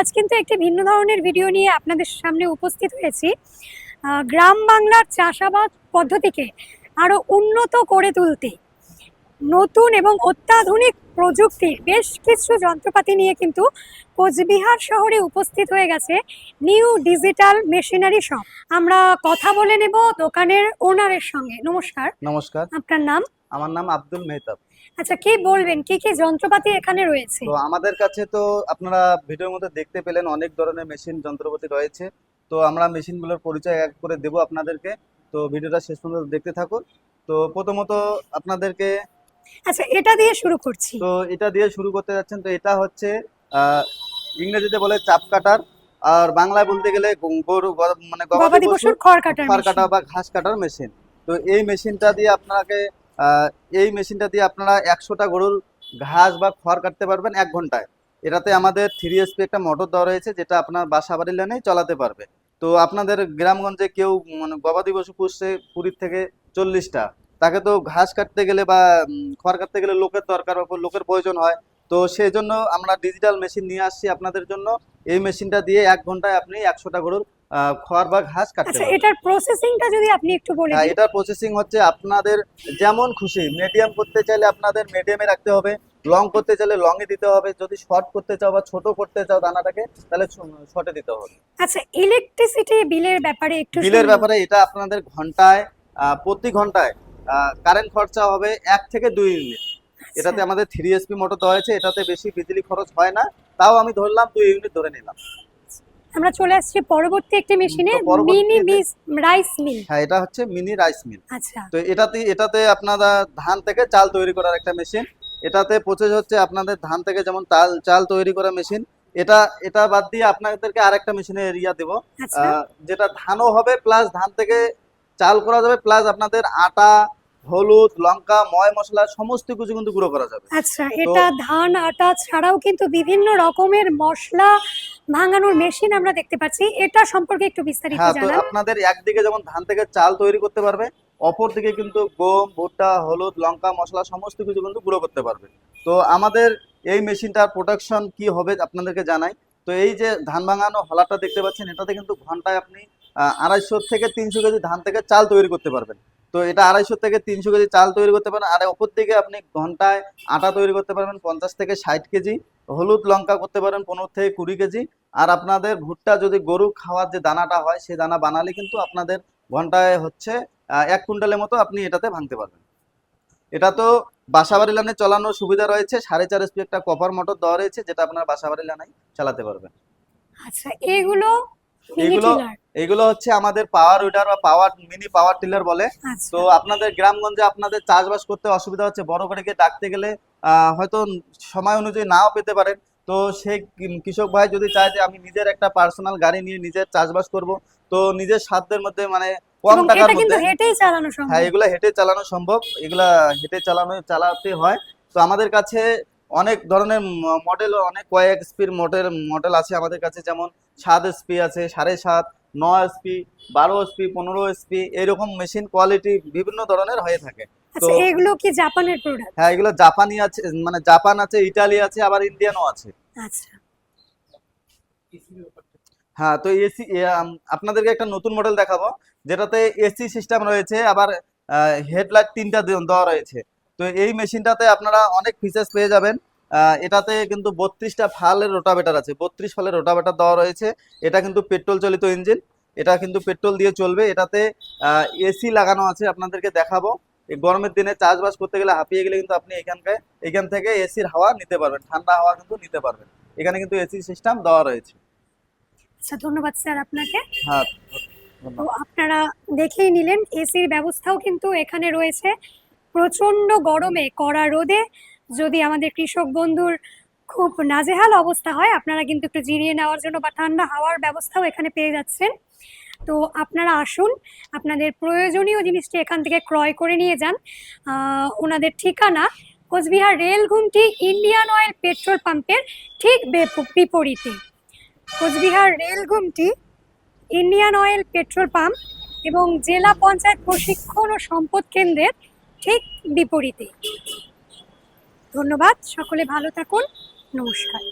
আজ কিন্তু একটি ভিন্ন ধরনের ভিডিও নিয়ে আপনাদের সামনে উপস্থিত হয়েছি। গ্রাম বাংলার চাষাবাদ পদ্ধতিকে আরও উন্নত করে তুলতে। নতুন এবং অত্যাধুনিক প্রযুক্তির বেশ কিছু যন্ত্রপাতি নিয়ে কিন্তু কোচবিহার শহরে উপস্থিত হয়ে গেছে নিউ ডিজিটাল মেশিনারি শপ। আমরা কথা বলে নেব দোকানের ওনারের সঙ্গে। নমস্কার। নমস্কার। আপনার নাম? আমার নাম আব্দুল মেহতাব। আচ্ছা কি বলবেন? কি কি যন্ত্রপাতি এখানে রয়েছে? তো আমাদের কাছে তো আপনারা ভিডিওর মধ্যে দেখতে পেলেন অনেক ধরনের মেশিন যন্ত্রপাতি রয়েছে। তো আমরা মেশিনগুলোর পরিচয় এক করে দেব আপনাদেরকে। তো ভিডিওটা শেষ পর্যন্ত দেখতে থাকুন। তো প্রথমত আপনাদেরকে আচ্ছা এটা দিয়ে শুরু করছি। তো এটা দিয়ে শুরু করতে যাচ্ছেন তো এটা হচ্ছে ইংরেজিতে বলে চাপ কাটার আর বাংলায় বলতে গেলে গরু মানে গবাদি পশুর খড় কাটার খড় কাটা বা ঘাস কাটার মেশিন তো এই মেশিনটা দিয়ে আপনাকে এই মেশিনটা দিয়ে আপনারা একশোটা গরুর ঘাস বা খড় কাটতে পারবেন এক ঘন্টায়। এটাতে আমাদের থ্রি এসপি একটা মোটর দেওয়া রয়েছে যেটা আপনার বাসা বাড়ির লাইনেই চালাতে পারবে। তো আপনাদের গ্রামগঞ্জে কেউ মানে গবাদি পশু পুষছে পুরীর থেকে চল্লিশটা। তাকে তো ঘাস কাটতে গেলে বা খড় কাটতে গেলে লোকের দরকার লোকের প্রয়োজন হয়। তো সেই জন্য আমরা ডিজিটাল মেশিন নিয়ে আসছি আপনাদের জন্য। এই মেশিনটা দিয়ে এক ঘন্টায় আপনি একশোটা গরুর খড় বা ঘাস কাটতে আচ্ছা পারবেন। এটার প্রসেসিংটা যদি আপনি একটু বলে হ্যাঁ এটার প্রসেসিং হচ্ছে আপনাদের যেমন খুশি মিডিয়াম করতে চাইলে আপনাদের মিডিয়ামে রাখতে হবে লং করতে চাইলে লং এ দিতে হবে। যদি শর্ট করতে চাও বা ছোট করতে চাও দানাটাকে তাহলে শর্টে দিতে হবে। আচ্ছা ইলেকট্রিসিটি বিলের ব্যাপারে একটু বিলের ব্যাপারে এটা আপনাদের ঘন্টায় প্রতি ঘন্টায় কারেন্ট খরচা হবে এক থেকে দুই ইউনিট আচ্ছা, এটাতে আমাদের থ্রি এসপি মোটর দেওয়া হয়েছে এটাতে বেশি বিজলি খরচ হয় না তাও আমি ধরলাম দুই ইউনিট ধরে নিলাম। আমরা চলে আসছি পরবর্তী একটি মেশিনে মিনি রাইস মিল হ্যাঁ এটা হচ্ছে মিনি রাইস মিল আচ্ছা। তো এটাতে এটাতে আপনারা ধান থেকে চাল তৈরি করার একটা মেশিন এটাতে প্রসেস হচ্ছে আপনাদের ধান থেকে যেমন চাল চাল তৈরি করা মেশিন এটা এটা বাদ দিয়ে আপনাদেরকে আরেকটা মেশিনের এরিয়া দেবো। আচ্ছা। যেটা ধানও হবে প্লাস ধান থেকে চাল করা যাবে প্লাস আপনাদের আটা হলুদ লঙ্কা ময় মশলা সমস্ত কিছু কিন্তু গুঁড়ো করা যাবে। আচ্ছা এটা ধান আটা ছাড়াও কিন্তু বিভিন্ন রকমের মশলা ভাঙানোর মেশিন আমরা দেখতে পাচ্ছি। এটা সম্পর্কে একটু বিস্তারিত হ্যাঁ তো জানান। আপনাদের একদিকে যেমন ধান থেকে চাল তৈরি করতে পারবে অপর দিকে কিন্তু গম ভুট্টা হলুদ লঙ্কা মশলা সমস্ত কিছু কিন্তু গুঁড়ো করতে পারবে। তো আমাদের এই মেশিনটার প্রোডাকশন কি হবে আপনাদেরকে জানাই। তো এই যে ধান ভাঙানো হলাটা দেখতে পাচ্ছেন এটাতে কিন্তু ঘন্টায় আপনি আড়াইশো থেকে তিনশো কেজি ধান থেকে চাল তৈরি করতে পারবেন। তো এটা আড়াইশো থেকে তিনশো কেজি চাল তৈরি করতে পারেন। আর অপর দিকে আপনি ঘন্টায় আটা তৈরি করতে পারবেন, পঞ্চাশ থেকে ষাট কেজি। হলুদ লঙ্কা করতে পারেন, পনেরো থেকে কুড়ি কেজি। আর আপনাদের ভুট্টা যদি গরু খাওয়ার যে দানাটা হয় সেই দানা বানালে কিন্তু আপনাদের ঘন্টায় হচ্ছে এক কুইন্টালের মতো আপনি এটাতে ভাঙতে পারবেন। এটা তো বাসাবাড়ি লাইনে চালানোর সুবিধা রয়েছে। সাড়ে চার এসপি একটা কপার মোটর দেওয়া রয়েছে, যেটা আপনার বাসাবাড়ি লাইনে চালাতে পারবেন। আচ্ছা এগুলো এগুলো- এগুলো হচ্ছে আমাদের পাওয়ার উইডার বা পাওয়ার মিনি পাওয়ার টিলার বলে। আচ্ছা। তো আপনাদের গ্রামগঞ্জে আপনাদের চাষবাস করতে অসুবিধা হচ্ছে বড় গাড়িকে ডাকতে গেলে হয়তো সময় অনুযায়ী নাও পেতে পারেন। তো সেই কৃষক ভাই যদি চায় যে আমি নিজের একটা পার্সোনাল গাড়ি নিয়ে নিজের চাষবাস করব তো নিজের সাধ্যের মধ্যে মানে কম টাকার মধ্যে হেঁটেই চালানো সম্ভব। হ্যাঁ এগুলো হেঁটে চালানো সম্ভব। এগুলা হেঁটে চালানো চালাতে হয়। তো আমাদের কাছে অনেক ধরনের মডেল অনেক কয়েক স্পির মডেল মডেল আছে আমাদের কাছে যেমন সাত এসপি আছে সাড়ে সাত নয় এসপি বারো এসপি পনেরো এসপি এরকম মেশিন কোয়ালিটি বিভিন্ন ধরনের হয়ে থাকে। আচ্ছা তো- এগুলো কি জাপানের প্রোডাক্ট হ্যাঁ এগুলো জাপানি আছে মানে জাপান আছে ইটালি আছে আবার ইন্ডিয়ানও আছে। আচ্ছা। হ্যাঁ তো এসি আপনাদেরকে একটা নতুন মডেল দেখাবো যেটাতে এসি সিস্টেম রয়েছে আবার হেডলাইট তিনটা দেওয়া রয়েছে। তো এই মেশিনটাতে আপনারা অনেক ফিচার্স পেয়ে যাবেন। এটাতে কিন্তু বত্রিশটা ফালের রোটাভেটার আছে। বত্রিশ ফালের রোটাভেটার দেওয়া রয়েছে। এটা কিন্তু পেট্রোল চালিত ইঞ্জিন এটা কিন্তু পেট্রোল দিয়ে চলবে। এটাতে এসি লাগানো আছে আপনাদেরকে দেখাবো। এই গরমের দিনে চাষবাস করতে গেলে হাঁপিয়ে গেলে কিন্তু আপনি এখানকার এখান থেকে এসির হাওয়া নিতে পারবেন। ঠান্ডা হাওয়া কিন্তু নিতে পারবেন। এখানে কিন্তু এসি সিস্টেম দেওয়া রয়েছে। আচ্ছা ধন্যবাদ স্যার আপনাকে। হ্যাঁ তো আপনারা দেখেই নিলেন এসির ব্যবস্থাও কিন্তু এখানে রয়েছে। প্রচণ্ড গরমে কড়া রোদে যদি আমাদের কৃষক বন্ধুর খুব নাজেহাল অবস্থা হয়, আপনারা কিন্তু একটু জিরিয়ে নেওয়ার জন্য বা ঠান্ডা হাওয়ার ব্যবস্থাও এখানে পেয়ে যাচ্ছেন। তো আপনারা আসুন, আপনাদের প্রয়োজনীয় জিনিসটি এখান থেকে ক্রয় করে নিয়ে যান। ওনাদের ঠিকানা Coochbehar Railghumti Indian oil petrol পাম্পের ঠিক বিপরীতে। Coochbehar Railghumti Indian oil petrol pump এবং জেলা পঞ্চায়েত প্রশিক্ষণ ও সম্পদ কেন্দ্রের ঠিক বিপরীতে। ধন্যবাদ সকলে ভালো থাকুন। নমস্কার।